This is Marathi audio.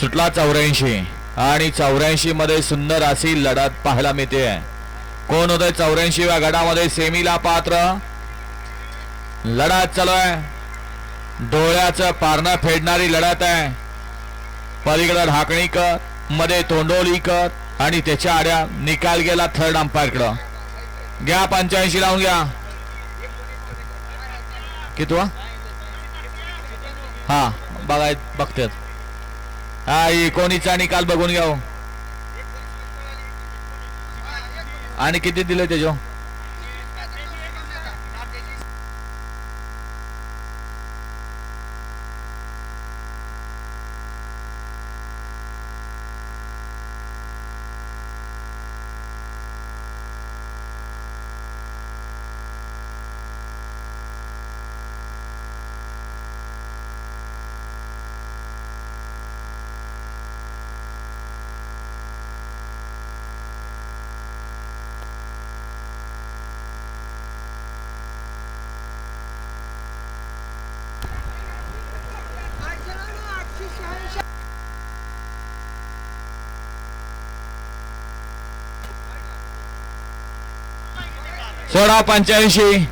सुटला चौऱ्याऐंशी. आणि चौऱ्याऐंशी मध्ये सुंदर अशी लढत पाहायला मिळते. कोण होते चौऱ्याऐंशीव्या गटामध्ये सेमीला पात्र. लढत चालू आहे. डोळ्याचं पारणं फेडणारी लढत आहे. पलीकडं ढाकणीकरमध्ये तोंडोलीकर आणि त्याच्या आड्या निकाल गेला थर्ड अंपायरकडं घ्या पंच्याऐंशी लावून घ्या. कितवा हा बघाय बघतात. हा कोणीचा निकाल बघून घ्या आणि किती दिलं त्याच्या सोळा पंच्याऐंशी.